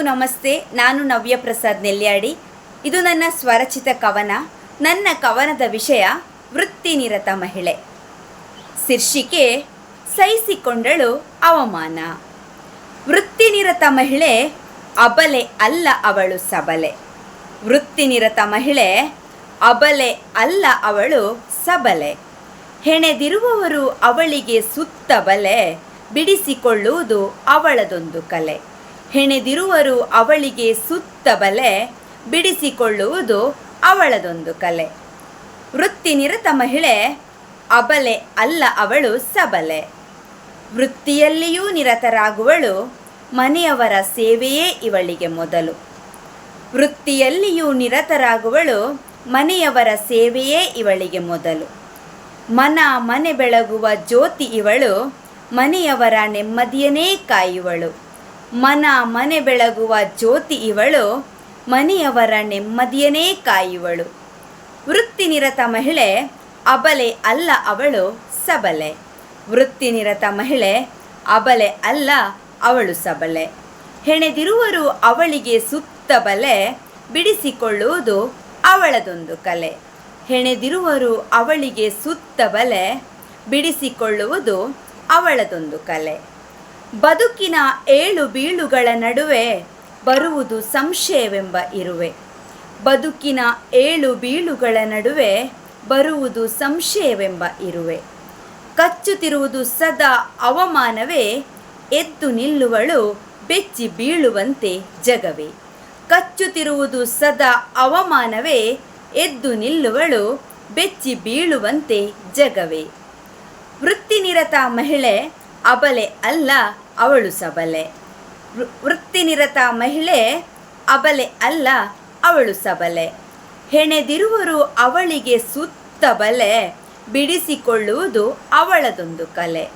ಎಲ್ಲರಿಗೂ ನಮಸ್ತೆ. ನಾನು ನವ್ಯ ಪ್ರಸಾದ್ ನೆಲ್ಯಾಡಿ. ಇದು ನನ್ನ ಸ್ವರಚಿತ ಕವನ. ನನ್ನ ಕವನದ ವಿಷಯ ವೃತ್ತಿನಿರತ ಮಹಿಳೆ. ಶೀರ್ಷಿಕೆ ಸಹಿಸಿಕೊಂಡಳು ಅವಮಾನ. ವೃತ್ತಿನಿರತ ಮಹಿಳೆ ಅಬಲೆ ಅಲ್ಲ ಅವಳು ಸಬಲೆ. ವೃತ್ತಿನಿರತ ಮಹಿಳೆ ಅಬಲೆ ಅಲ್ಲ ಅವಳು ಸಬಲೆ. ಹೆಣೆದಿರುವವರು ಅವಳಿಗೆ ಸುತ್ತ ಬಲೆ. ಬಿಡಿಸಿಕೊಳ್ಳುವುದು ಅವಳದೊಂದು ಕಲೆ. ಹೆಣೆದಿರುವರು ಅವಳಿಗೆ ಸುತ್ತ ಬಲೆ ಬಿಡಿಸಿಕೊಳ್ಳುವುದು ಅವಳದೊಂದು ಕಲೆ. ವೃತ್ತಿನಿರತ ಮಹಿಳೆ ಅಬಲೆ ಅಲ್ಲ ಅವಳು ಸಬಲೆ. ವೃತ್ತಿಯಲ್ಲಿಯೂ ನಿರತರಾಗುವಳು, ಮನೆಯವರ ಸೇವೆಯೇ ಇವಳಿಗೆ ಮೊದಲು. ವೃತ್ತಿಯಲ್ಲಿಯೂ ನಿರತರಾಗುವಳು, ಮನೆಯವರ ಸೇವೆಯೇ ಇವಳಿಗೆ ಮೊದಲು. ಮನ ಮನೆ ಬೆಳಗುವ ಜ್ಯೋತಿ ಇವಳು, ಮನೆಯವರ ನೆಮ್ಮದಿಯನೇ ಕಾಯುವಳು. ಮನ ಮನೆ ಬೆಳಗುವ ಜ್ಯೋತಿ ಇವಳು, ಮನೆಯವರ ನೆಮ್ಮದಿಯನ್ನೇ ಕಾಯುವಳು. ವೃತ್ತಿನಿರತ ಮಹಿಳೆ, ಅಬಲೆ ಅಲ್ಲ ಅವಳು ಸಬಲೆ. ವೃತ್ತಿನಿರತ ಮಹಿಳೆ, ಅಬಲೆ ಅಲ್ಲ ಅವಳು ಸಬಲೆ. ಹೆಣೆದಿರುವರು ಅವಳಿಗೆ ಸುತ್ತ ಬಲೆ, ಬಿಡಿಸಿಕೊಳ್ಳುವುದು ಅವಳದೊಂದು ಕಲೆ. ಹೆಣೆದಿರುವರು ಅವಳಿಗೆ ಸುತ್ತ ಬಲೆ, ಬಿಡಿಸಿಕೊಳ್ಳುವುದು ಅವಳದೊಂದು ಕಲೆ. ಬದುಕಿನ ಏಳು ಬೀಳುಗಳ ನಡುವೆ ಬರುವುದು ಸಂಶಯವೆಂಬ ಇರುವೆ. ಬದುಕಿನ ಏಳು ಬೀಳುಗಳ ನಡುವೆ ಬರುವುದು ಸಂಶಯವೆಂಬ ಇರುವೆ. ಕಚ್ಚುತ್ತಿರುವುದು ಸದಾ ಅವಮಾನವೇ, ಎದ್ದು ನಿಲ್ಲುವಳು ಬೆಚ್ಚಿ ಬೀಳುವಂತೆ ಜಗವೇ. ಕಚ್ಚುತ್ತಿರುವುದು ಸದಾ ಅವಮಾನವೇ, ಎದ್ದು ನಿಲ್ಲುವಳು ಬೆಚ್ಚಿ ಬೀಳುವಂತೆ ಜಗವೇ. ವೃತ್ತಿನಿರತ ಮಹಿಳೆ ಅಬಲೆ ಅಲ್ಲ, ಅವಳು ಸಬಲೆ. ವೃತ್ತಿನಿರತ ಮಹಿಳೆ ಅಬಲೆ ಅಲ್ಲ, ಅವಳು ಸಬಲೆ. ಹೆಣೆದಿರುವರು ಅವಳಿಗೆ ಸುತ್ತ ಬಲೆ, ಬಿಡಿಸಿಕೊಳ್ಳುವುದು ಅವಳದೊಂದು ಕಲೆ.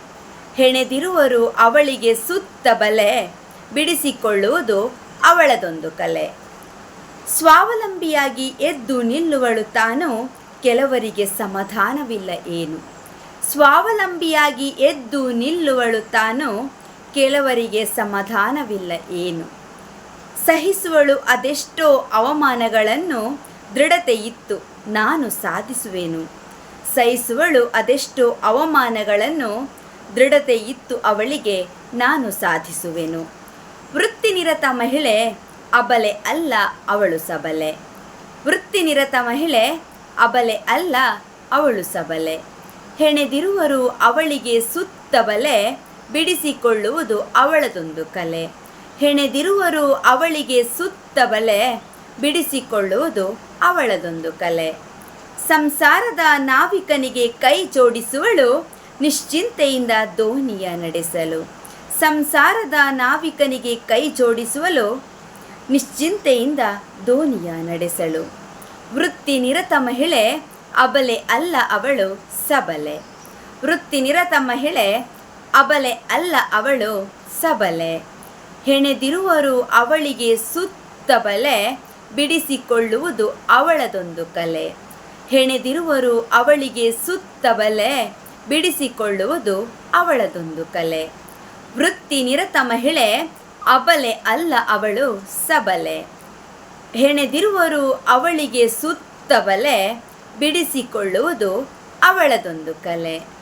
ಹೆಣೆದಿರುವರು ಅವಳಿಗೆ ಸುತ್ತ ಬಲೆ, ಬಿಡಿಸಿಕೊಳ್ಳುವುದು ಅವಳದೊಂದು ಕಲೆ. ಸ್ವಾವಲಂಬಿಯಾಗಿ ಎದ್ದು ನಿಲ್ಲುವಳು ತಾನು, ಕೆಲವರಿಗೆ ಸಮಾಧಾನವಿಲ್ಲ ಏನು. ಸ್ವಾವಲಂಬಿಯಾಗಿ ಎದ್ದು ನಿಲ್ಲುವಳು ತಾನು, ಕೆಲವರಿಗೆ ಸಮಾಧಾನವಿಲ್ಲ ಏನು. ಸಹಿಸುವಳು ಅದೆಷ್ಟೋ ಅವಮಾನಗಳನ್ನು ದೃಢತೆ ಇತ್ತು ನಾನು ಸಾಧಿಸುವೆನು. ಸಹಿಸುವಳು ಅದೆಷ್ಟೋ ಅವಮಾನಗಳನ್ನು ದೃಢತೆ ಇತ್ತು ಅವಳಿಗೆ ನಾನು ಸಾಧಿಸುವೆನು. ವೃತ್ತಿನಿರತ ಮಹಿಳೆ ಅಬಲೆ ಅಲ್ಲ, ಅವಳು ಸಬಲೆ. ವೃತ್ತಿನಿರತ ಮಹಿಳೆ ಅಬಲೆ ಅಲ್ಲ, ಅವಳು ಸಬಲೆ. ಹೆಣೆದಿರುವರು ಅವಳಿಗೆ ಸುತ್ತ ಬಲೆ ಬಿಡಿಸಿಕೊಳ್ಳುವುದು ಅವಳದೊಂದು ಕಲೆ. ಹೆಣೆದಿರುವರು ಅವಳಿಗೆ ಸುತ್ತ ಬಲೆ ಬಿಡಿಸಿಕೊಳ್ಳುವುದು ಅವಳದೊಂದು ಕಲೆ. ಸಂಸಾರದ ನಾವಿಕನಿಗೆ ಕೈ ಜೋಡಿಸುವಳು, ನಿಶ್ಚಿಂತೆಯಿಂದ ದೋಣಿಯ ನಡೆಸಲು. ಸಂಸಾರದ ನಾವಿಕನಿಗೆ ಕೈ ಜೋಡಿಸುವಲು ನಿಶ್ಚಿಂತೆಯಿಂದ ದೋಣಿಯ ನಡೆಸಲು. ವೃತ್ತಿನಿರತ ಮಹಿಳೆ ಅಬಲೆ ಅಲ್ಲ ಅವಳು ಸಬಲೆ. ವೃತ್ತಿ ನಿರತ ಮಹಿಳೆ, ಅಬಲೆ ಅಲ್ಲ ಅವಳು ಸಬಲೆ. ಹೆಣೆದಿರುವರು ಅವಳಿಗೆ ಸುತ್ತ ಬಲೆ, ಬಿಡಿಸಿಕೊಳ್ಳುವುದು ಅವಳದೊಂದು ಕಲೆ. ಹೆಣೆದಿರುವರು ಅವಳಿಗೆ ಸುತ್ತ ಬಲೆ, ಬಿಡಿಸಿಕೊಳ್ಳುವುದು ಅವಳದೊಂದು ಕಲೆ. ವೃತ್ತಿ ನಿರತ ಮಹಿಳೆ, ಅಬಲೆ ಅಲ್ಲ ಅವಳು ಸಬಲೆ. ಹೆಣೆದಿರುವರು ಅವಳಿಗೆ ಸುತ್ತ ಬಲೆ ಬಿಡಿಸಿಕೊಳ್ಳುವುದು ಅವಳದೊಂದು ಕಲೆ.